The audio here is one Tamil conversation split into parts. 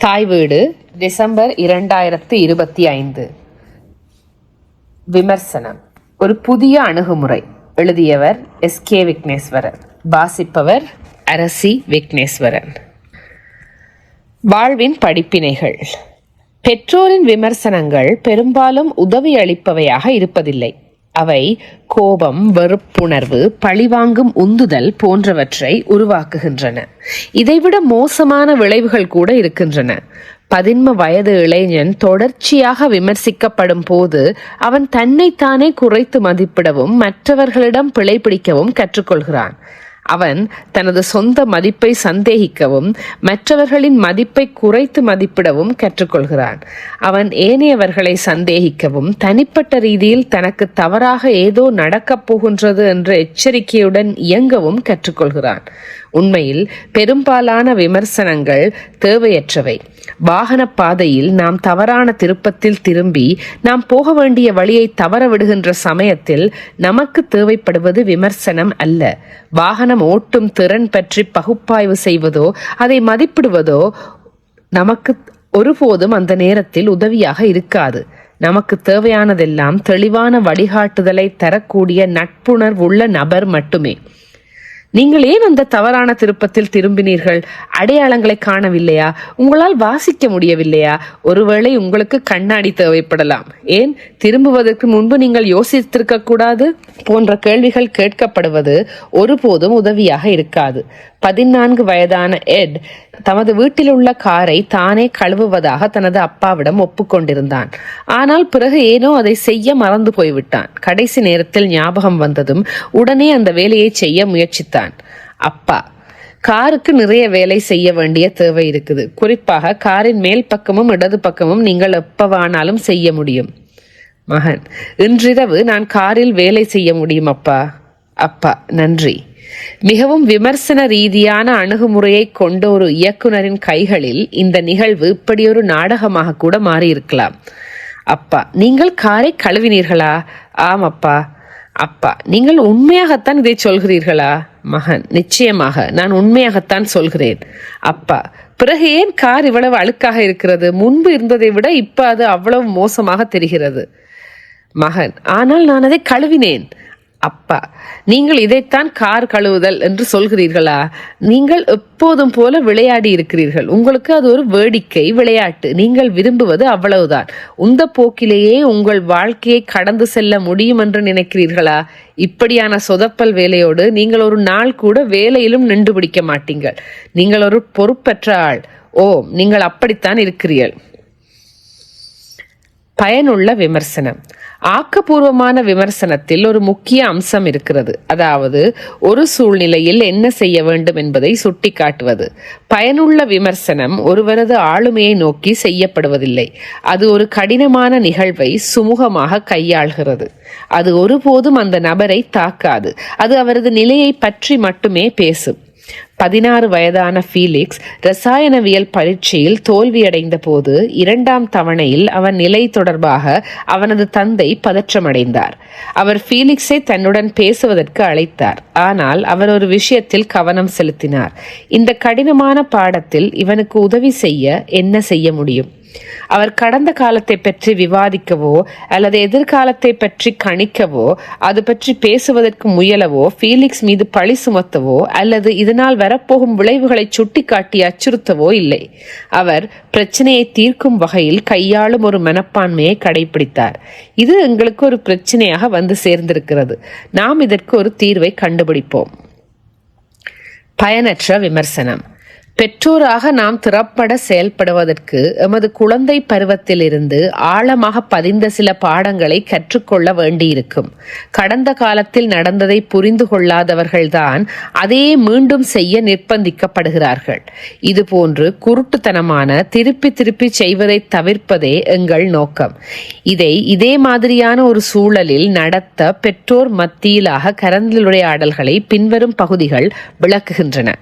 தாய் வீடு டிசம்பர் இரண்டாயிரத்து இருபத்தி ஐந்து. விமர்சனம். ஒரு புதிய அணுகுமுறை எழுதியவர் எஸ். கே. விக்னேஸ்வரன் வாசிப்பவர் அரசி விக்னேஸ்வரன். வாழ்வின் படிப்பினைகள். பெற்றோரின் விமர்சனங்கள் பெரும்பாலும் உதவி அளிப்பவையாக இருப்பதில்லை. அவை கோபம் வெறுப்புணர்வு பழிவாங்கும் உந்துதல் போன்றவற்றை உருவாக்குகின்றன. இதைவிட மோசமான விளைவுகள் கூட இருக்கின்றன. பதின்ம வயது இளைஞன் தொடர்ச்சியாக விமர்சிக்கப்படும் போது அவன் தன்னைத்தானே குறைத்து மதிப்பிடவும் மற்றவர்களிடம் பிழை பிடிக்கவும் கற்றுக்கொள்கிறான். அவன் தனது சொந்த மதிப்பை சந்தேகிக்கவும் மற்றவர்களின் மதிப்பை குறைத்து மதிப்பிடவும் கற்றுக்கொள்கிறான். அவன் ஏனையவர்களை சந்தேகிக்கவும் தனிப்பட்ட ரீதியில் தனக்கு தவறாக ஏதோ நடக்கப் போகின்றது என்ற எச்சரிக்கையுடன் இயங்கவும் கற்றுக்கொள்கிறான். உண்மையில் பெரும்பாலான விமர்சனங்கள் தேவையற்றவை. வாகன பாதையில் நாம் தவறான திருப்பத்தில் திரும்பி நாம் போக வேண்டிய வழியை தவற விடுகின்ற சமயத்தில் நமக்கு தேவைப்படுவது விமர்சனம் அல்ல. வாகனம் ஓட்டும் திறன் பற்றி பகுப்பாய்வு செய்வதோ அதை மதிப்பிடுவதோ நமக்கு ஒருபோதும் அந்த நேரத்தில் உதவியாக இருக்காது. நமக்கு தேவையானதெல்லாம் தெளிவான வழிகாட்டுதலை தரக்கூடிய நட்புணர்வுள்ள நபர் மட்டுமே. நீங்கள் ஏன் அந்த தவறான திருப்பத்தில் திரும்பினீர்கள்? அடையாளங்களை காணவில்லையா? உங்களால் வாசிக்க முடியவில்லையா? ஒருவேளை உங்களுக்கு கண்ணாடி தேவைப்படலாம். ஏன்? திரும்புவதற்கு முன்பு நீங்கள் யோசித்திருக்க கூடாது போன்ற கேள்விகள் கேட்கப்படுவது ஒருபோதும் உதவியாக இருக்காது. பதினான்கு வயதான எட் தமது வீட்டில் உள்ள காரை தானே கழுவுவதாக தனது அப்பாவிடம் ஒப்புக்கொண்டிருந்தான். ஆனால் பிறகு ஏனோ அதை செய்ய மறந்து போய்விட்டான். கடைசி நேரத்தில் ஞாபகம் வந்ததும் உடனே அந்த வேலையை செய்ய முயற்சித்தான். அப்பா காருக்கு நிறைய வேலை செய்ய வேண்டிய தேவை இருக்குது. குறிப்பாக காரின் மேல் பக்கமும் இடது பக்கமும் நீங்கள் எப்பவானாலும் செய்ய முடியும். மகன் இன்றிரவு நான் காரில் வேலை செய்ய முடியும் அப்பா. அப்பா நன்றி. மிகவும் விமர்சன ரீதியான அணுகுமுறையை கொண்ட ஒரு இயக்குனரின் கைகளில் இந்த நிகழ்வு இப்படி ஒரு நாடகமாக கூட மாறியிருக்கலாம். அப்பா நீங்கள் காரை கழுவினீர்களா? ஆம் அப்பா. அப்பா நீங்கள் உண்மையாகத்தான் இதை சொல்கிறீர்களா? மகன் நிச்சயமாக நான் உண்மையாகத்தான் சொல்கிறேன். அப்பா பிறகு ஏன் கார் இவ்வளவு அழுக்காக இருக்கிறது? முன்பு இருந்ததை விட இப்ப அது அவ்வளவு மோசமாக தெரிகிறது. மகன் ஆனால் நான் அதை கழுவினேன். அப்பா நீங்கள் இதைத்தான் கார் கழுவுதல் என்று சொல்கிறீர்களா? நீங்கள் எப்போதும் போல விளையாடி இருக்கிறீர்கள். உங்களுக்கு அது ஒரு வேடிக்கை விளையாட்டு. நீங்கள் விரும்புவது அவ்வளவுதான். உந்த போக்கிலேயே உங்கள் வாழ்க்கையை கடந்து செல்ல முடியும் என்று நினைக்கிறீர்களா? இப்படியான சொதப்பல் வேலையோடு நீங்கள் ஒரு நாள் கூட வேலையிலும் நின்று பிடிக்க மாட்டீங்கள் நீங்கள் ஒரு பொறுப்பற்ற ஆள். ஓ நீங்கள் அப்படித்தான் இருக்கிறீர்கள். பயனுள்ள விமர்சனம். ஆக்கப்பூர்வமான விமர்சனத்தில் ஒரு முக்கிய அம்சம் இருக்கிறது. அதாவது ஒரு சூழ்நிலையில் என்ன செய்ய வேண்டும் என்பதை சுட்டிக்காட்டுவது. பயனுள்ள விமர்சனம் ஒருவரது ஆளுமையை நோக்கி செய்யப்படுவதில்லை. அது ஒரு கடினமான நிகழ்வை சுமூகமாக கையாள்கிறது. அது ஒருபோதும் அந்த நபரை தாக்காது. அது அவரது நிலையை பற்றி மட்டுமே பேசும். பதினாறு வயதான ஃபீலிக்ஸ் ரசாயனவியல் பரீட்சையில் தோல்வியடைந்த போது இரண்டாம் தவணையில் அவன் நிலை தொடர்பாக அவனது தந்தை பதற்றமடைந்தார். அவர் ஃபீலிக்ஸை தன்னுடன் பேசுவதற்கு அழைத்தார். ஆனால் அவர் ஒரு விஷயத்தில் கவனம் செலுத்தினார். இந்த கடினமான பாடத்தில் இவனுக்கு உதவி செய்ய என்ன செய்ய முடியும்? அவர் கடந்த காலத்தை பற்றி விவாதிக்கவோ அல்லது எதிர்காலத்தை பற்றி கணிக்கவோ அது பற்றி பேசுவதற்கு முயலவோ ஃபீலிக்ஸ் மீது பழி சுமத்தவோ அல்லது இதனால் வரப்போகும் விளைவுகளை சுட்டிக்காட்டி அச்சுறுத்தவோ இல்லை. அவர் பிரச்சனையை தீர்க்கும் வகையில் கையாளும் ஒரு மனப்பான்மையை கடைபிடித்தார் இது எங்களுக்கு ஒரு பிரச்சனையாக வந்து சேர்ந்திருக்கிறது. நாம் இதற்கு ஒரு தீர்வை கண்டுபிடிப்போம். பயனற்ற விமர்சனம். பெற்றோராக நாம் திறப்பட செயல்படுவதற்கு எமது குழந்தை பருவத்திலிருந்து ஆழமாக பதிந்த சில பாடங்களை கற்றுக்கொள்ள வேண்டியிருக்கும். கடந்த காலத்தில் நடந்ததை புரிந்து கொள்ளாதவர்கள்தான் அதையே மீண்டும் செய்ய நிர்பந்திக்கப்படுகிறார்கள் இதுபோன்று குருட்டுத்தனமான திருப்பி திருப்பி செய்வதை தவிர்ப்பதே எங்கள் நோக்கம். இதை இதே மாதிரியான ஒரு சூழலில் நடத்த பெற்றோர் மத்தியிலாக கலந்துரையாடல்களை பின்வரும் பகுதிகள் விளக்குகின்றன.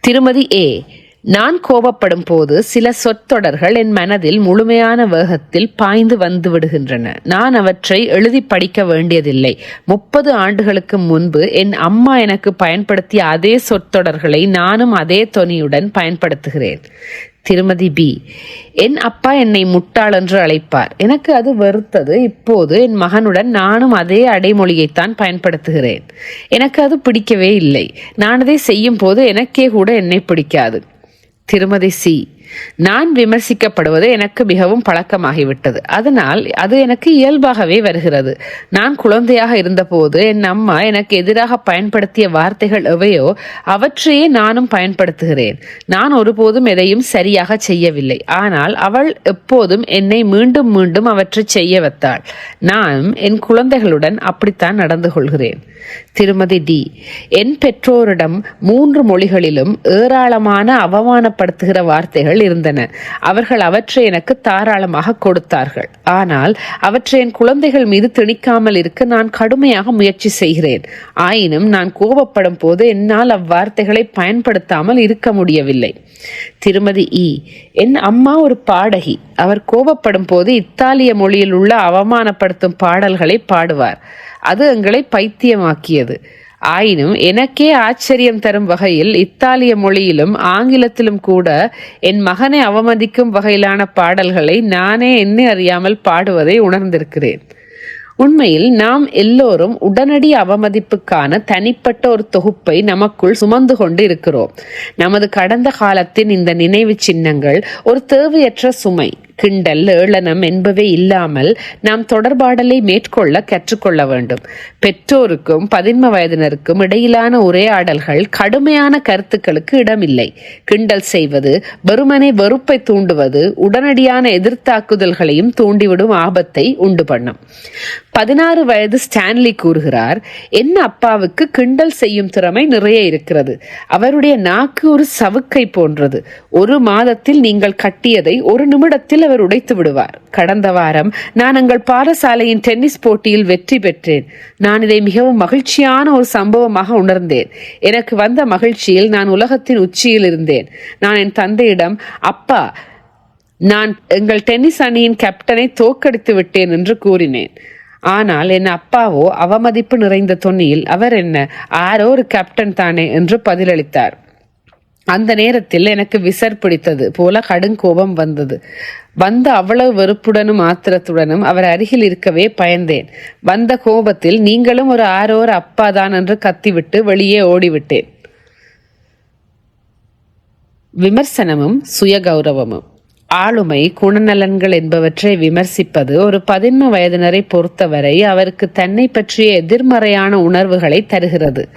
திருமதி ஏ நான் கோபப்படும் போது சில சொற்றொடர்கள் என் மனதில் முழுமையான வேகத்தில் பாய்ந்து வந்து விடுகின்றன. நான் அவற்றை எழுதி படிக்க வேண்டியதில்லை. முப்பது ஆண்டுகளுக்கு முன்பு என் அம்மா எனக்கு பயன்படுத்திய அதே சொற்றொடர்களை நானும் அதே தொனியுடன் பயன்படுத்துகிறேன். திருமதி பி. என் அப்பா என்னை முட்டாள் என்று அழைப்பார். எனக்கு அது வெறுத்தது. இப்போது என் மகனுடன் நானும் அதே அடைமொழியைத்தான் பயன்படுத்துகிறேன். எனக்கு அது பிடிக்கவே இல்லை. நான் அதை செய்யும் போது எனக்கே கூட என்னை பிடிக்காது. திருமதி சி. நான் விமர்சிக்கப்படுவது எனக்கு மிகவும் பழக்கமாகிவிட்டது. அதனால் அது எனக்கு இயல்பாகவே வருகிறது. நான் குழந்தையாக இருந்தபோது என் அம்மா எனக்கு எதிராக பயன்படுத்திய வார்த்தைகள் எவையோ அவற்றையே நானும் பயன்படுத்துகிறேன். நான் ஒருபோதும் எதையும் சரியாக செய்யவில்லை. ஆனால் அவள் எப்போதும் என்னை மீண்டும் மீண்டும் அவற்றை செய்ய வைத்தாள். நான் என் குழந்தைகளுடன் அப்படித்தான் நடந்து கொள்கிறேன். திருமதி டி. என் பெற்றோரிடம் மூன்று மொழிகளிலும் ஏராளமான அவமானப்படுத்துகிற வார்த்தைகள் இருந்தன. அவர்கள் அவற்றை எனக்கு தாராளமாக கொடுத்தார்கள். ஆனால் அவற்றை என் குழந்தைகள் மீது திணிக்காமல் இருக்க நான் கடுமையாக முயற்சி செய்கிறேன். ஆயினும் நான் கோபப்படும் போது என்னால் அவ்வார்த்தைகளை பயன்படுத்தாமல் இருக்க முடியவில்லை. திருமதி இ. என் அம்மா ஒரு பாடகி. அவர் கோபப்படும் போது இத்தாலிய மொழியில் உள்ள அவமானப்படுத்தும் பாடல்களை பாடுவார். அது எங்களை பைத்தியமாக்கியது. ஆயினும் எனக்கே ஆச்சரியம் தரும் வகையில் இத்தாலிய மொழியிலும் ஆங்கிலத்திலும் கூட என் மகனை அவமதிக்கும் வகையிலான பாடல்களை நானே என்ன அறியாமல் பாடுவதை உணர்ந்திருக்கிறேன். உண்மையில் நாம் எல்லோரும் உடனடி அவமதிப்புக்கான தனிப்பட்ட ஒரு தொகுப்பை நமக்குள் சுமந்து கொண்டு இருக்கிறோம் நமது கடந்த காலத்தின் இந்த நினைவு சின்னங்கள் ஒரு தேவையற்ற சுமை. கிண்டல் ஏளனம் என்பவை இல்லாமல் நாம் தொடர்பாடலை மேற்கொள்ள கற்றுக்கொள்ள வேண்டும். பெற்றோருக்கும் பதின்ம வயதினருக்கும் இடையிலான உரையாடல்கள் கடுமையான கருத்துக்களுக்கு இடமில்லை. கிண்டல் செய்வது வெறுமனை வெறுப்பை தூண்டுவது உடனடியான எதிர்த்தாக்குதல்களையும் தூண்டிவிடும் ஆபத்தை உண்டு பண்ணும். பதினாறு வயது ஸ்டான்லி கூறுகிறார் என் அப்பாவுக்கு கிண்டல் செய்யும் திறமை நிறைய இருக்கிறது. அவருடைய நாக்கு ஒரு சவுக்கை போன்றது. ஒரு மாதத்தில் நீங்கள் கட்டியதை ஒரு நிமிடத்தில் அவர் உடைத்து விடுவார். கடந்த வாரம் நான் எங்கள் பாடசாலையின் டென்னிஸ் போட்டியில் வெற்றி பெற்றேன். நான் இதை மிகவும் மகிழ்ச்சியான ஒரு சம்பவமாக உணர்ந்தேன். எனக்கு வந்த மகிழ்ச்சியில் நான் உலகத்தின் உச்சியில் இருந்தேன். நான் என் தந்தையிடம் அப்பா நான் எங்கள் டென்னிஸ் அணியின் கேப்டனை தோக்கடித்து விட்டேன் என்று கூறினேன். ஆனால் என் அப்பாவோ அவமதிப்பு நிறைந்த தொன்னியில் அவர் என்ன ஆரோ ஒரு கேப்டன் தானே என்று பதிலளித்தார். அந்த நேரத்தில் எனக்கு விசர் பிடித்தது போல கடுங்கோபம் வந்தது. வந்த அவ்வளவு வெறுப்புடனும் ஆத்திரத்துடனும் அவர் அருகில் இருக்கவே பயந்தேன். வந்த கோபத்தில் நீங்களும் ஒரு ஆரோர் அப்பாதான் என்று கத்திவிட்டு வெளியே ஓடிவிட்டேன். விமர்சனமும் சுயகௌரவமும். ஆளுமை குணநலன்கள் என்பவற்றை விமர்சிப்பது ஒரு பதின்ம வயதினரை பொறுத்தவரை அவருக்கு தன்னை பற்றிய எதிர்மறையான உணர்வுகளை தருகிறது.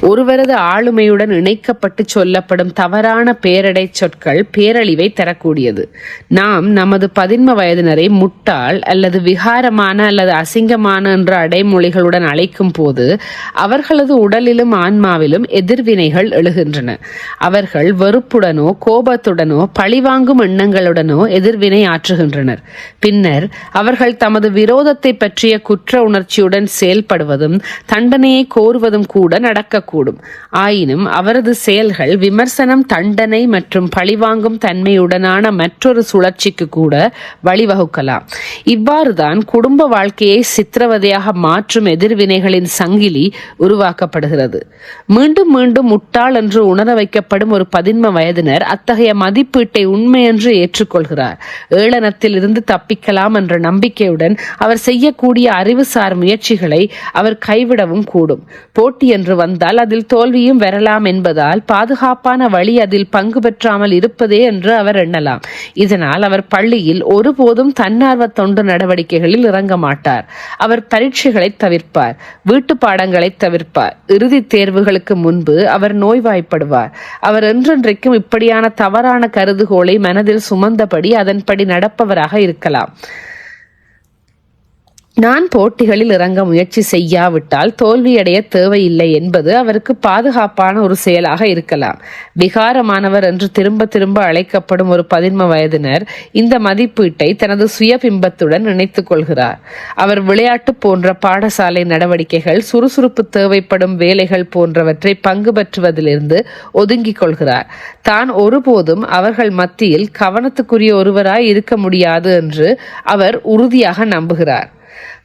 ஒருவரது ஆளுமையுடன் இணைக்கப்பட்டு சொல்லப்படும் தவறான பேரடை சொற்கள் பேரழிவை தரக்கூடியது. நாம் நமது பதின்ம வயதினரை முட்டாள் அல்லது விகாரமான அல்லது அசிங்கமான என்ற அடைமொழிகளுடன் அழைக்கும் போது அவர்களது உடலிலும் ஆன்மாவிலும் எதிர்வினைகள் எழுகின்றன. அவர்கள் வெறுப்புடனோ கோபத்துடனோ பழிவாங்கும் எண்ணங்களுடன் உடனோ எதிர்வினை ஆற்றுகின்றனர். பின்னர் அவர்கள் தமது விரோதத்தை பற்றிய குற்ற உணர்ச்சியுடன் செயல்படுவதும் தண்டனையை கோருவதும் கூட நடக்கக்கூடும். ஆயினும் அவரது செயல்கள் விமர்சனம் தண்டனை மற்றும் பழிவாங்கும் தன்மையுடனான மற்றொரு சுழற்சிக்கு கூட வழிவகுக்கலாம். இவ்வாறுதான் குடும்ப வாழ்க்கையை சித்திரவதையாக மாற்றும் எதிர்வினைகளின் சங்கிலி உருவாக்கப்படுகிறது. மீண்டும் மீண்டும் முட்டாள் என்று உணர வைக்கப்படும் ஒரு பதின்ம வயதினர் அத்தகைய மதிப்பீட்டை உண்மையென்று ஏற்றுக் ஏற்றுக்கொள்கிறார். ஏளனத்தில் இருந்து தப்பிக்கலாம் என்ற நம்பிக்கையுடன் அவர் செய்யக்கூடிய அறிவுசார் முயற்சிகளை அவர் கைவிடவும் கூடும். போட்டி என்று வந்தால் அதில் தோல்வியும் வரலாம் என்பதால் பாதுகாப்பான வழி அதில் பங்கு பெற்றாமல் இருப்பதே என்று அவர் எண்ணலாம். இதனால் அவர் பள்ளியில் ஒருபோதும் தன்னார்வ தொண்டு நடவடிக்கைகளில் இறங்க மாட்டார். அவர் பரீட்சைகளை தவிர்ப்பார் வீட்டு பாடங்களை தவிர்ப்பார். இறுதித் தேர்வுகளுக்கு முன்பு அவர் நோய்வாய்ப்படுவார். அவர் என்றென்றைக்கும் இப்படியான தவறான கருதுகோளை மனதில் சுமந்த இருந்தபடி அதன்படி நடப்பவராக இருக்கலாம். நான் போட்டிகளில் இறங்க முயற்சி செய்யாவிட்டால் தோல்வியடைய தேவையில்லை என்பது அவருக்கு பாதுகாப்பான ஒரு செயலாக இருக்கலாம். விகாரமானவர் என்று திரும்ப திரும்ப அழைக்கப்படும் ஒரு பதின்ம வயதினர் இந்த மதிப்பீட்டை தனது சுய பிம்பத்துடன் நினைத்துக் கொள்கிறார். அவர் விளையாட்டு போன்ற பாடசாலை நடவடிக்கைகள் சுறுசுறுப்பு தேவைப்படும் வேலைகள் போன்றவற்றை பங்கு பற்றுவதிலிருந்து ஒதுங்கிக் கொள்கிறார். தான் ஒருபோதும் அவர்கள் மத்தியில் கவனத்துக்குரிய ஒருவராய் இருக்க முடியாது என்று அவர் உறுதியாக நம்புகிறார்.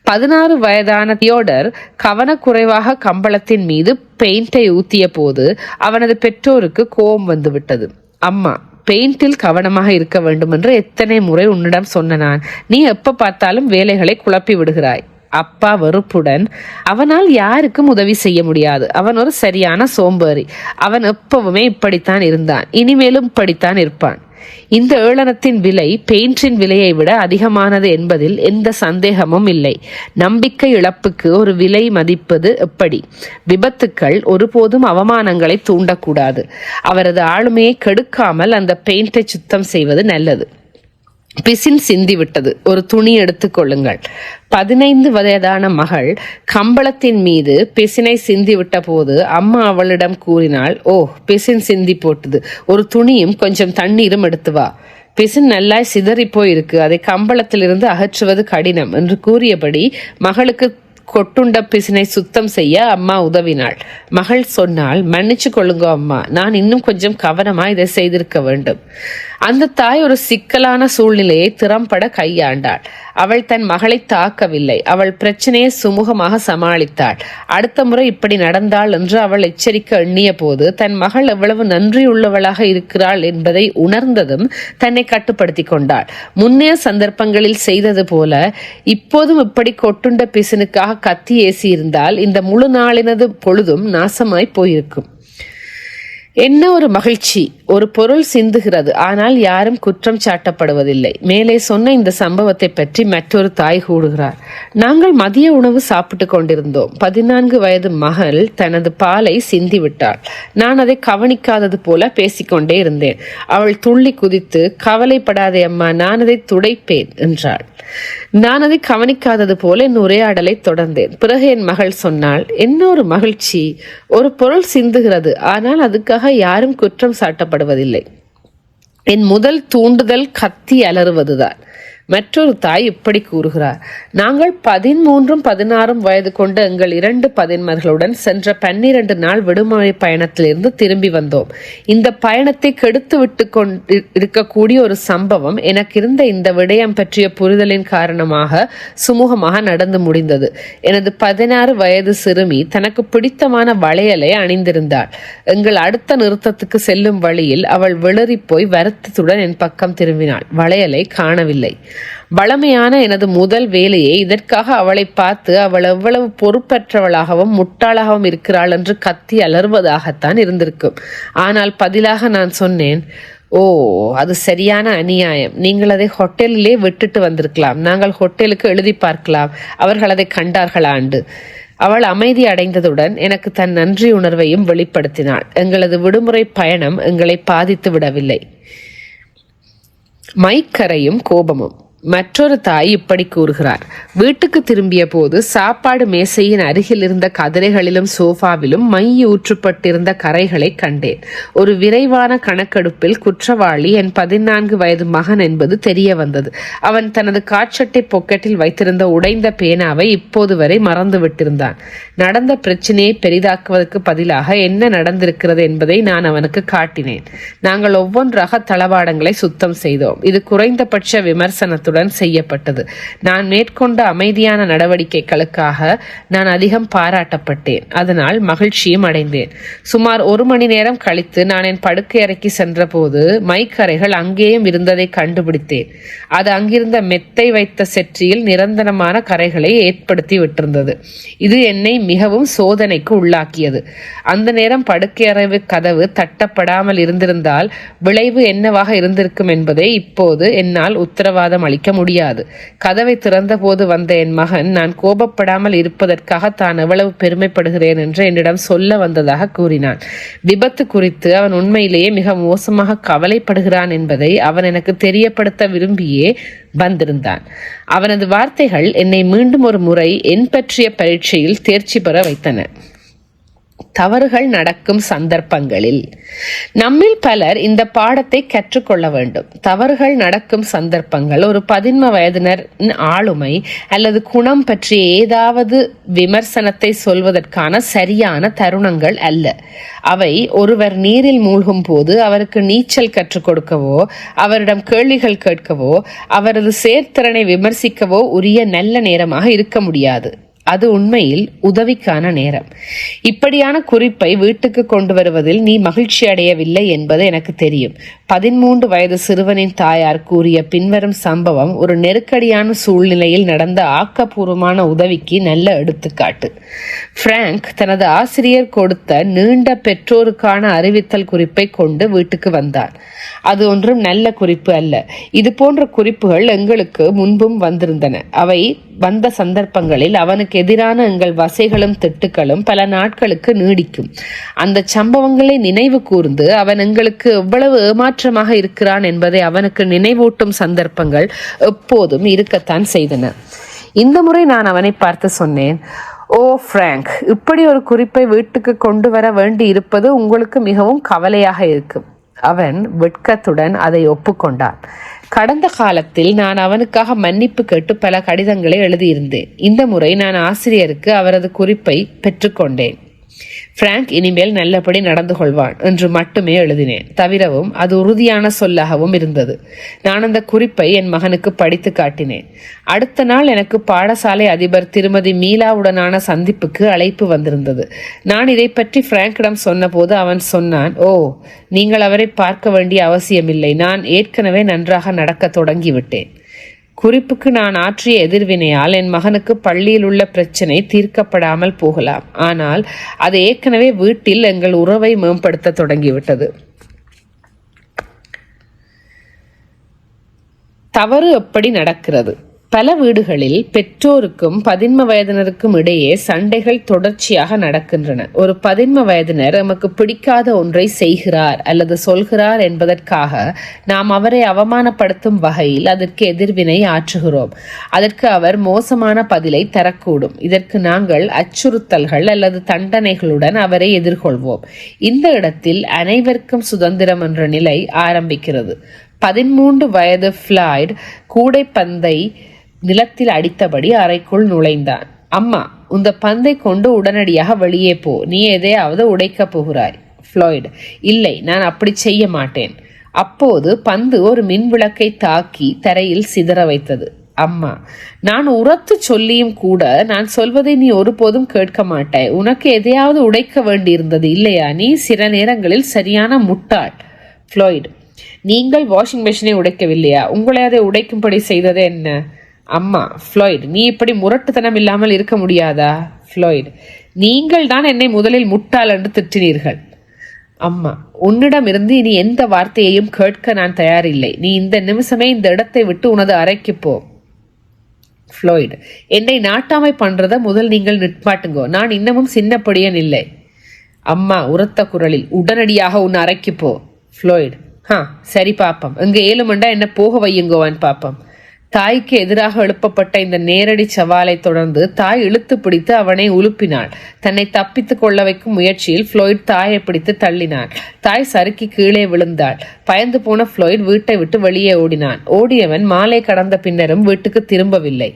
பதினாறு வயதான தியோடர் கவனக்குறைவாக கம்பளத்தின் மீது பெயிண்டை ஊத்திய போது அவனது பெற்றோருக்கு கோபம் வந்துவிட்டது. அம்மா பெயிண்டில் கவனமாக இருக்க வேண்டும் என்று எத்தனை முறை உன்னிடம் சொன்ன நான். நீ எப்ப பார்த்தாலும் வேலைகளை குழப்பி விடுகிறாய் அப்பா வெறுப்புடன் அவனால் யாருக்கும் உதவி செய்ய முடியாது. அவன் ஒரு சரியான சோம்பேறி. அவன் எப்பவுமே இப்படித்தான் இருந்தான். இனிமேலும் இப்படித்தான் இருப்பான். இந்த ஏளனத்தின் விலை பெயிண்டின் விலையை விட அதிகமானது என்பதில் எந்த சந்தேகமும் இல்லை. நம்பிக்கை இழப்புக்கு ஒரு விலை மதிப்பது எப்படி? விபத்துக்கள் ஒருபோதும் அவமானங்களை தூண்டக்கூடாது. அவரது ஆளுமையை கெடுக்காமல் அந்த பெயிண்டை சுத்தம் செய்வது நல்லது. பிசின் சிந்திவிட்டது. ஒரு துணி எடுத்துக்கொள்ளுங்கள் பதினைந்து வயதான மகள் கம்பளத்தின் மீது பிசினை சிந்திவிட்ட போது அம்மா அவளிடம் கூறினாள் ஓ பிசின் சிந்தி போட்டது. ஒரு துணியும் கொஞ்சம் தண்ணீரும் எடுத்து வா. பிசின் நல்லா சிதறி போயிருக்கு. அதை கம்பளத்திலிருந்து அகற்றுவது கடினம் என்று கூறியபடி மகளுக்கு கொட்டுண்ட பிசினை சுத்தம் செய்ய அம்மா உதவினாள். மகள் சொன்னால் மன்னிச்சு கொள்ளுங்க அம்மா. நான் இன்னும் கொஞ்சம் கவனமா இதை செய்திருக்க வேண்டும். அந்த தாய் ஒரு சிக்கலான சூழ்நிலையை திறம்பட கையாண்டாள். அவள் தன் மகளை தாக்கவில்லை. அவள் பிரச்சனையை சுமூகமாக சமாளித்தாள். அடுத்த முறை இப்படி நடந்தாள் என்று அவள் எச்சரிக்க எண்ணிய போது தன் மகள் எவ்வளவு நன்றியுள்ளவளாக இருக்கிறாள் என்பதை உணர்ந்ததும் தன்னை கட்டுப்படுத்தி கொண்டாள். முன்னைய சந்தர்ப்பங்களில் செய்தது போல இப்போதும் இப்படி கொட்டுண்ட பிசினுக்காக கத்தி ஏசி இருந்தால் இந்த முழு நாளினது பொழுதும் நாசமாய் போயிருக்கும். என்ன ஒரு மகிழ்ச்சி? ஒரு பொருள் சிந்துகிறது. ஆனால் யாரும் குற்றம் சாட்டப்படுவதில்லை. மேலே சொன்ன இந்த சம்பவத்தை பற்றி மற்றொரு தாய் கூடுகிறார் நாங்கள் மதிய உணவு சாப்பிட்டு கொண்டிருந்தோம். பதினான்கு வயது மகள் தனது பாலை சிந்தி விட்டாள் நான் அதை கவனிக்காதது போல பேசிக்கொண்டே இருந்தேன். அவள் துள்ளி குதித்து கவலைப்படாதே அம்மா நான் அதை துடைப்பேன் என்றாள். நான் அதை கவனிக்காதது போல என் உரையாடலை தொடர்ந்தேன். பிறகு என் மகள் சொன்னாள் என்ன ஒரு மகிழ்ச்சி? ஒரு பொருள் சிந்துகிறது. ஆனால் அதுக்காக யாரும் குற்றம் சாட்டப்படுவதில்லை. என் முதல் தூண்டுதல் கத்தி அலறுவதுதான். மற்றொரு தாய் இப்படி கூறுகிறார். நாங்கள் பதிமூன்றும் பதினாறும் வயது கொண்ட எங்கள் இரண்டு பதின்மர்களுடன் சென்ற பன்னிரண்டு நாள் விடுமுறை பயணத்திலிருந்து திரும்பி வந்தோம். இந்த பயணத்தை கெடுத்து விட்டு கொண்டு இருக்கக்கூடிய ஒரு சம்பவம் எனக்கு இருந்த இந்த விடயம் பற்றிய புரிதலின் காரணமாக சுமூகமாக நடந்து முடிந்தது. எனது பதினாறு வயது சிறுமி தனக்கு பிடித்தமான வளையலை அணிந்திருந்தாள். எங்கள் அடுத்த நிறுத்தத்துக்கு செல்லும் வழியில் அவள் விளறி போய் வருத்தத்துடன் என் பக்கம் திரும்பினாள். வளையலை காணவில்லை. வளமையான எனது முதல் வேலையை இதற்காக அவளை பார்த்து அவள் எவ்வளவு பொறுப்பற்றவளாகவும் முட்டாளாகவும் இருக்கிறாள் என்று கத்தி அலறுவதாகத்தான் இருந்திருக்கும். ஆனால் பதிலாக நான் சொன்னேன் ஓ அது சரியான அநியாயம். நீங்கள் அதை ஹோட்டலிலே விட்டுட்டு வந்திருக்கலாம். நாங்கள் ஹோட்டலுக்கு எழுதி பார்க்கலாம். அவர்கள் அதை கண்டார்களாண்டு அவள் அமைதி அடைந்ததுடன் எனக்கு தன் நன்றி உணர்வையும் வெளிப்படுத்தினாள். எங்களது விடுமுறை பயணம் எங்களை பாதித்து விடவில்லை. மைக்கரையும் கோபமும். மற்றொரு தாய் இப்படி கூறுகிறார். வீட்டுக்கு திரும்பிய போது சாப்பாடு மேசையின் அருகில் இருந்த கதிரைகளிலும் சோஃபாவிலும் மை ஊற்றுப்பட்டிருந்த கரைகளை கண்டேன். ஒரு விரைவான கணக்கெடுப்பில் குற்றவாளி என் பதினான்கு வயது மகன் என்பது தெரிய வந்தது. அவன் தனது காட்சட்டை பொக்கெட்டில் வைத்திருந்த உடைந்த பேனாவை இப்போது வரை மறந்து விட்டிருந்தான். நடந்த பிரச்சனையை பெரிதாக்குவதற்கு பதிலாக என்ன நடந்திருக்கிறது என்பதை நான் அவனுக்கு காட்டினேன். நாங்கள் ஒவ்வொன்றாக தளவாடங்களை சுத்தம் செய்தோம். இது குறைந்தபட்ச விமர்சனத்துடன் கவனத்துடன் செய்யப்பட்டது. நான் மேற்கொண்ட அமைதியான நடவடிக்கைகளுக்காக நான் அதிகம் பாராட்டப்பட்டேன். அதனால் மகிழ்ச்சியும் அடைந்தேன். சுமார் ஒரு மணி நேரம் கழித்து நான் என் படுக்கை அறைக்கு சென்றபோது மைக்கறைகள் அங்கேயும் இருந்ததை கண்டுபிடித்தேன். அது அங்கிருந்த மெத்தை வைத்த செற்றியில் நிரந்தரமான கரைகளை ஏற்படுத்தி விட்டிருந்தது. இது என்னை மிகவும் சோதனைக்கு உள்ளாக்கியது. அந்த நேரம் படுக்கை அறைவு கதவு தட்டப்படாமல் இருந்திருந்தால் விளைவு என்னவாக இருந்திருக்கும் என்பதை இப்போது என்னால் உத்தரவாதம் அளிக்க அளிக்க முடியாது. கதவை திறந்தபோது வந்த என் மகன் நான் கோபப்படாமல் இருப்பதற்காக தான் எவ்வளவு பெருமைப்படுகிறேன் என்று என்னிடம் சொல்ல வந்ததாக கூறினான். விபத்து குறித்து அவன் உண்மையிலேயே மிக மோசமாக கவலைப்படுகிறான் என்பதை அவன் எனக்கு தெரியப்படுத்த விரும்பியே வந்திருந்தான். அவனது வார்த்தைகள் என்னை மீண்டும் ஒரு முறை என் பற்றிய பரீட்சையில் தேர்ச்சி பெற வைத்தன. தவறுகள் நடக்கும் சந்தர்ப்பங்களில் நம்மில் பலர் இந்த பாடத்தை கற்றுக்கொள்ள வேண்டும். தவறுகள் நடக்கும் சந்தர்ப்பங்கள் ஒரு பதின்ம வயதினர் ஆளுமை அல்லது குணம் பற்றிய ஏதாவது விமர்சனத்தை சொல்வதற்கான சரியான தருணங்கள் அல்ல. அவை ஒருவர் நீரில் மூழ்கும் போது அவருக்கு நீச்சல் கற்றுக் கொடுக்கவோ அவரிடம் கேள்விகள் கேட்கவோ அவரது சேர்த்திறனை விமர்சிக்கவோ உரிய நல்ல நேரமாக இருக்க முடியாது. அது உண்மையில் உதவிக்கான நேரம். இப்படியான குறிப்பை வீட்டுக்கு கொண்டு வருவதில் நீ மகிழ்ச்சி அடையவில்லை என்பது எனக்கு தெரியும். பதிமூன்று வயது சிறுவனின் தாயார் கூறிய பின்வரும் சம்பவம் ஒரு நெருக்கடியான சூழ்நிலையில் நடந்த ஆக்கப்பூர்வமான உதவிக்கு நல்ல எடுத்துக்காட்டு. பிராங்க் தனது ஆசிரியர் கொடுத்த நீண்ட பெற்றோருக்கான அறிவித்தல் குறிப்பை கொண்டு வீட்டுக்கு வந்தார். அது ஒன்றும் நல்ல குறிப்பு அல்ல. இது போன்ற குறிப்புகள் எங்களுக்கு முன்பும் வந்திருந்தன. அவை வந்த சந்தர்ப்பங்களில் அவனுக்கு எதிரான எங்கள் வசைகளும் திட்டுக்களும் பல நாட்களுக்கு நீடிக்கும். அந்த சம்பவங்களை நினைவு கூர்ந்து அவன் எங்களுக்கு எவ்வளவு ஏமாற்றமாக இருக்கிறான் என்பதை அவனுக்கு நினைவூட்டும் சந்தர்ப்பங்கள் எப்போதும் இருக்கத்தான் செய்தன. இந்த முறை நான் அவனை பார்த்து சொன்னேன் ஓ ஃப்ராங்க் இப்படி ஒரு குறிப்பை வீட்டுக்கு கொண்டு வர வேண்டி இருப்பது உங்களுக்கு மிகவும் கவலையாக இருக்கும். அவன் வெட்கத்துடன் அதை ஒப்புக்கொண்டான். கடந்த காலத்தில் நான் அவனுக்காக மன்னிப்பு கேட்டு பல கடிதங்களை எழுதியிருந்தேன். இந்த முறை நான் ஆசிரியருக்கு அவரது குறிப்பை பெற்றுக்கொண்டேன். பிராங்க் இனிமேல் நல்லபடி நடந்து கொள்வான் என்று மட்டுமே எழுதினேன். தவிரவும் அது உறுதியான சொல்லாகவும் இருந்தது. நான் அந்த குறிப்பை என் மகனுக்கு படித்து காட்டினேன். அடுத்த நாள் எனக்கு பாடசாலை அதிபர் திருமதி மீலாவுடனான சந்திப்புக்கு அழைப்பு வந்திருந்தது. நான் இதை பற்றி பிராங்கிடம் சொன்னபோது அவன் சொன்னான் ஓ நீங்கள் அவரை பார்க்க வேண்டிய அவசியமில்லை. நான் ஏற்கனவே நன்றாக நடக்க தொடங்கிவிட்டேன். குறிப்புக்கு நான் ஆற்றிய எதிர்வினையால் என் மகனுக்கு பள்ளியில் உள்ள பிரச்சனை தீர்க்கப்படாமல் போகலாம். ஆனால் அது ஏற்கனவே வீட்டில் எங்கள் உறவை மேம்படுத்த தொடங்கிவிட்டது. தவறு எப்படி நடக்கிறது? பல வீடுகளில் பெற்றோருக்கும் பதின்ம வயதினருக்கும் இடையே சண்டைகள் தொடர்ச்சியாக நடக்கின்றன. ஒரு பதின்ம வயதினர் நமக்கு பிடிக்காத ஒன்றை செய்கிறார் அல்லது சொல்கிறார் என்பதற்காக நாம் அவரை அவமானப்படுத்தும் வகையில் அதற்கு எதிர்வினை ஆற்றுகிறோம். அதற்கு அவர் மோசமான பதிலை தரக்கூடும். இதற்கு நாங்கள் அச்சுறுத்தல்கள் அல்லது தண்டனைகளுடன் அவரை எதிர்கொள்வோம். இந்த இடத்தில் அனைவருக்கும் சுதந்திரம் என்ற நிலை ஆரம்பிக்கிறது. பதிமூன்று வயது ஃபிளாய்ட் கூடைப்பந்தை நிலத்தில் அடித்தபடி அறைக்குள் நுழைந்தான். அம்மா உந்த பந்தை கொண்டு உடனடியாக வெளியே போ. நீ எதையாவது உடைக்கப் போகிறாய். ஃப்ளாய்டு. இல்லை நான் அப்படி செய்ய மாட்டேன். அப்போது பந்து ஒரு மின் விளக்கை தாக்கி தரையில் சிதற வைத்தது. அம்மா நான் உரத்து சொல்லியும் கூட நான் சொல்வதை நீ ஒருபோதும் கேட்க மாட்டாய். உனக்கு எதையாவது உடைக்க வேண்டியிருந்தது இல்லையா? நீ சில நேரங்களில் சரியான முட்டாள். ஃப்ளாய்டு நீங்கள் வாஷிங் மிஷினை உடைக்கவில்லையா? உங்களை அதை உடைக்கும்படி செய்தது என்ன? அம்மா ஃப்ளாய்டு நீ இப்படி முரட்டுத்தனம் இல்லாமல் இருக்க முடியாதா? ஃப்ளாய்டு நீங்கள் தான் என்னை முதலில் முட்டாள் என்று திட்டினீர்கள். அம்மா உன்னிடமிருந்து இனி எந்த வார்த்தையையும் கேட்க நான் தயாரில்லை. நீ இந்த நிமிஷமே இந்த இடத்தை விட்டு உனது அறைக்கு போ. ஃப்ளாய்டு என்னை நாட்டாமை பண்ணுறத முதல் நீங்கள் நிற்பாட்டுங்கோ. நான் இன்னமும் சின்னப்படியன் இல்லை. அம்மா உரத்த குரலில் உடனடியாக உன் அறைக்கு போ. ஃப்ளாய்டு ஹா சரி பாப்பம். இங்க ஏழுமண்டா என்ன போக வையுங்கோவான் பாப்பம். தாய்க்கு எதிராக எழுப்பப்பட்ட இந்த நேரடி சவாலை தொடர்ந்து தாய் இழுத்து பிடித்து அவனை உலுப்பினாள். தன்னை தப்பித்துக் கொள்ள வைக்கும் முயற்சியில் ஃப்ளோய்ட் தாயை பிடித்து தள்ளினான் தாய் சறுக்கி கீழே விழுந்தாள். பயந்து போன ஃப்ளோய்ட் வீட்டை விட்டு வெளியே ஓடினான். ஓடியவன் மாலை கடந்த பின்னரும் வீட்டுக்கு திரும்பவில்லை.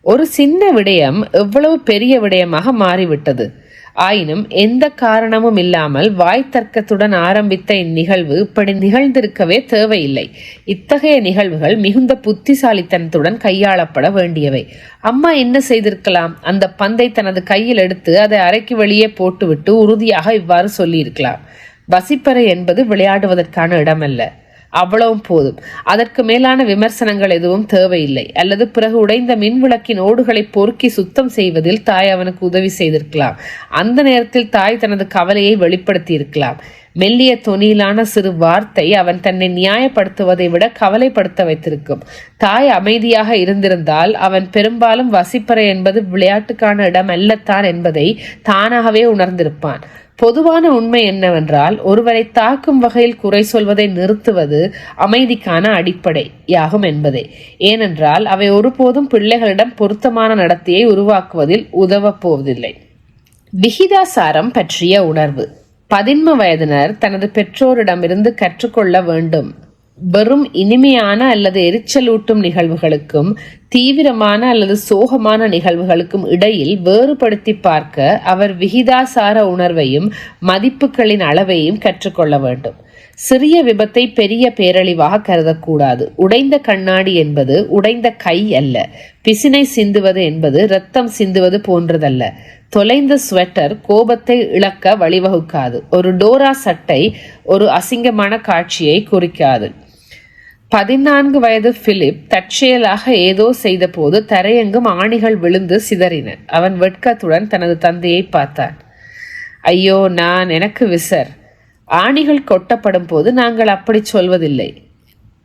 ஒரு சின்ன விடயம் எவ்வளவு பெரிய விடயமாக மாறிவிட்டது. ஆயினும் எந்த காரணமும் இல்லாமல் வாய் தர்க்கத்துடன் ஆரம்பித்த இந்நிகழ்வு இப்படி நிகழ்ந்திருக்கவே தேவையில்லை. இத்தகைய நிகழ்வுகள் மிகுந்த புத்திசாலித்தனத்துடன் கையாளப்பட வேண்டியவை. அம்மா என்ன செய்திருக்கலாம்? அந்த பந்தை தனது கையில் எடுத்து அதை அறைக்கு வெளியே போட்டுவிட்டு உறுதியாக இவ்வாறு சொல்லியிருக்கலாம். வசிப்பறை என்பது விளையாடுவதற்கான இடமல்ல. அவ்வளவும் போதும். அதற்கு மேலான விமர்சனங்கள் எதுவும் தேவையில்லை. அல்லது பிறகு உடைந்த மின் விளக்கின் ஓடுகளை பொறுக்கி சுத்தம் செய்வதில் தாய் அவனுக்கு உதவி செய்திருக்கலாம். அந்த நேரத்தில் தாய் தனது கவலையை வெளிப்படுத்தி இருக்கலாம் மெல்லிய தொனியிலான சிறு வார்த்தை அவன் தன்னை நியாயப்படுத்துவதை விட கவலைப்படுத்த வைத்திருக்கும். தாய் அமைதியாக இருந்திருந்தால் அவன் பெரும்பாலும் வசிப்பறை என்பது விளையாட்டுக்கான இடம் அல்லத்தான் என்பதை தானாகவே உணர்ந்திருப்பான். பொதுவான உண்மை என்னவென்றால் ஒருவரை தாக்கும் வகையில் குறை சொல்வதை நிறுத்துவது அமைதிக்கான அடிப்படை யாகும் என்பதே. ஏனென்றால் அவை ஒருபோதும் பிள்ளைகளிடம் பொருத்தமான நடத்தையை உருவாக்குவதில் உதவப் போவதில்லை விகிதாசாரம் பற்றிய உணர்வு. பதின்ம வயதினர் தனது பெற்றோரிடமிருந்து கற்றுக்கொள்ள வேண்டும். வெறும் இனிமையான அல்லது எரிச்சலூட்டும் நிகழ்வுகளுக்கும் தீவிரமான அல்லது சோகமான நிகழ்வுகளுக்கும் இடையில் வேறுபடுத்தி பார்க்க அவர் விகிதாசார உணர்வையும் மதிப்புகளின் அளவையும் கற்றுக்கொள்ள வேண்டும். சிறிய விபத்தை பெரிய பேரழிவாக கருதக்கூடாது. உடைந்த கண்ணாடி என்பது உடைந்த கை அல்ல. பிசினை சிந்துவது என்பது ரத்தம் சிந்துவது போன்றதல்ல. தொலைந்த ஸ்வெட்டர் கோபத்தை இழக்க வழிவகுக்காது. ஒரு டோரா சட்டை ஒரு அசிங்கமான காட்சியை குறிக்காது. பதினான்கு வயது பிலிப் தற்செயலாக ஏதோ செய்தபோது தரையெங்கும் ஆணிகள் விழுந்து சிதறின. அவன் வெட்கத்துடன் தனது தந்தையை பார்த்தான். ஐயோ நான் எனக்கு விசர். ஆணிகள் கொட்டப்படும் போது நாங்கள் அப்படி சொல்வதில்லை.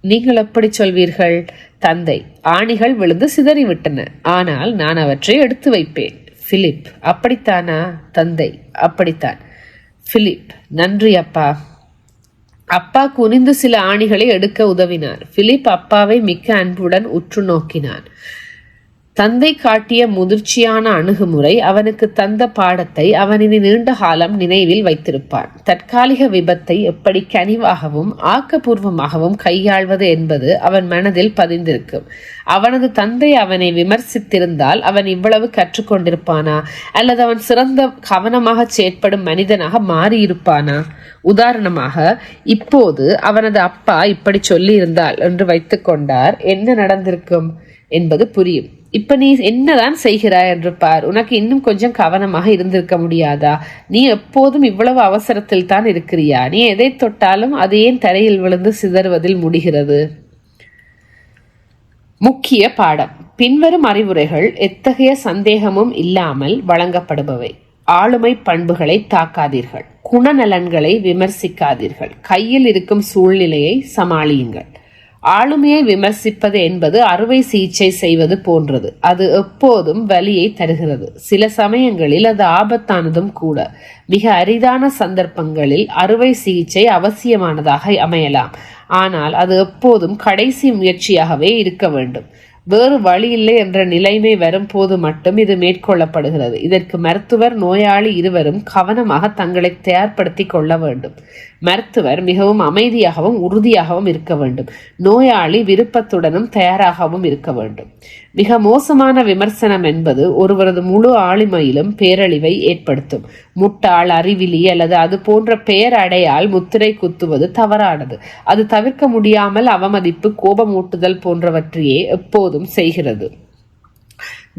நீங்கள் எப்படி சொல்வீர்கள் தந்தை? ஆணிகள் விழுந்து சிதறிவிட்டன. ஆனால் நான் அவற்றை எடுத்து வைப்பேன். பிலிப் அப்படித்தானா? தந்தை அப்படித்தான். பிலிப் நன்றி அப்பா. அப்பா குனிந்து சில ஆணிகளை எடுக்க உதவினார். பிலிப் அப்பாவை மிக்க அன்புடன் உற்று நோக்கினான். தந்தை காட்டிய முதிர்ச்சியான அணுகுமுறை அவனுக்கு தந்த பாடத்தை அவனின் நீண்ட காலம் நினைவில் வைத்திருப்பான். தற்காலிக விபத்தை எப்படி கனிவாகவும் ஆக்கப்பூர்வமாகவும் கையாள்வது என்பது அவன் மனதில் பதிந்திருக்கும். அவனது தந்தை அவனை விமர்சித்திருந்தால் அவன் இவ்வளவு கற்றுக்கொண்டிருப்பானா? அல்லது அவன் சிறந்த கவனமாக செயற்படும் மனிதனாக மாறியிருப்பானா? உதாரணமாக இப்போது அவனது அப்பா இப்படி சொல்லியிருந்தால் என்று வைத்துக்கொண்டார் என்ன நடந்திருக்கும்? என்பது புரியும். இப்ப நீ என்னதான் செய்கிறாய் என்று பார். உனக்கு இன்னும் கொஞ்சம் கவனமாக இருந்திருக்க முடியாதா? நீ எப்போதும் இவ்வளவு அவசரத்தில் தான் இருக்கிறியா? நீ எதை தொட்டாலும் அது ஏன் தரையில் விழுந்து சிதறுவதில் முடிகிறது? முக்கிய பாடம். பின்வரும் அறிவுரைகள் எத்தகைய சந்தேகமும் இல்லாமல் வழங்கப்படுபவை. ஆளுமை பண்புகளை தாக்காதீர்கள். குணநலன்களை விமர்சிக்காதீர்கள். கையில் இருக்கும் சூழ்நிலையை சமாளியுங்கள். ஆளுமையை விமர்சிப்பது என்பது அறுவை சிகிச்சை செய்வது போன்றது. அது எப்போதும் வலியை தருகிறது. சில சமயங்களில் அது ஆபத்தானதும் கூட. மிக அரிதான சந்தர்ப்பங்களில் அறுவை சிகிச்சை அவசியமானதாக அமையலாம். ஆனால் அது எப்போதும் கடைசி முயற்சியாகவே இருக்க வேண்டும். வேறு வழி இல்லை என்ற நிலைமை வரும் போது மட்டும் இது மேற்கொள்ளப்படுகிறது. இதற்கு மருத்துவர் நோயாளி இருவரும் கவனமாக தங்களை தயார்படுத்தி கொள்ள வேண்டும். மருத்துவர் மிகவும் அமைதியாகவும் உறுதியாகவும் இருக்க வேண்டும். நோயாளி விருப்பத்துடனும் தயாராகவும் இருக்க வேண்டும். மிக மோசமான விமர்சனம் என்பது ஒருவரது முழு ஆளுமையிலும் பேரழிவை ஏற்படுத்தும். முட்டாள் அறிவிலி அல்லது அது போன்ற பெயர் அடையால் முத்திரை குத்துவது தவறானது. அது தவிர்க்க முடியாமல் அவமதிப்பு கோபமூட்டுதல் போன்றவற்றையே எப்போதும் செய்கிறது.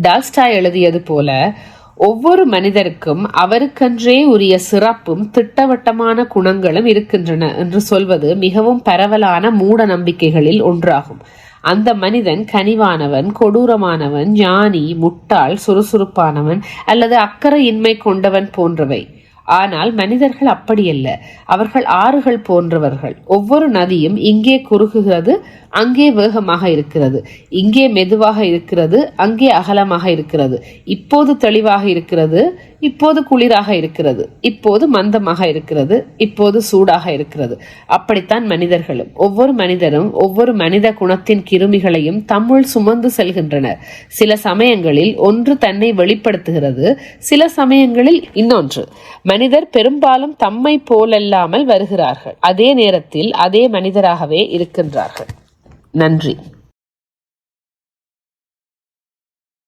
டால்ஸ்டா எழுதியது போல ஒவ்வொரு மனிதருக்கும் அவருக்கென்றே உரிய சிறப்பும் திட்டவட்டமான குணங்களும் இருக்கின்றன என்று சொல்வது மிகவும் பரவலான மூட நம்பிக்கைகளில் ஒன்றாகும். அந்த மனிதன் கனிவானவன் கொடூரமானவன் ஞானி முட்டாள் சுறுசுறுப்பானவன் அல்லது அக்கறையின்மை கொண்டவன் போன்றவை. ஆனால் மனிதர்கள் அப்படியல்ல. அவர்கள் ஆறுகள் போன்றவர்கள். ஒவ்வொரு நதியும் இங்கே குறுகுகிறது அங்கே வேகமாக இருக்கிறது. இங்கே மெதுவாக இருக்கிறது அங்கே அகலமாக இருக்கிறது. இப்போது தெளிவாக இருக்கிறது இப்போது குளிராக இருக்கிறது இப்போது மந்தமாக இருக்கிறது இப்போது சூடாக இருக்கிறது. அப்படித்தான் மனிதர்களும் ஒவ்வொரு மனிதரும் ஒவ்வொரு மனித குணத்தின் கிருமிகளையும் தம்முள் சுமந்து செல்கின்றனர். சில சமயங்களில் ஒன்று தன்னை வெளிப்படுத்துகிறது சில சமயங்களில் இன்னொன்று. மனிதர் பெரும்பாலும் தம்மை போலல்லாமல் வருகிறார்கள். அதே நேரத்தில் அதே மனிதராகவே இருக்கின்றார்கள். நன்றி.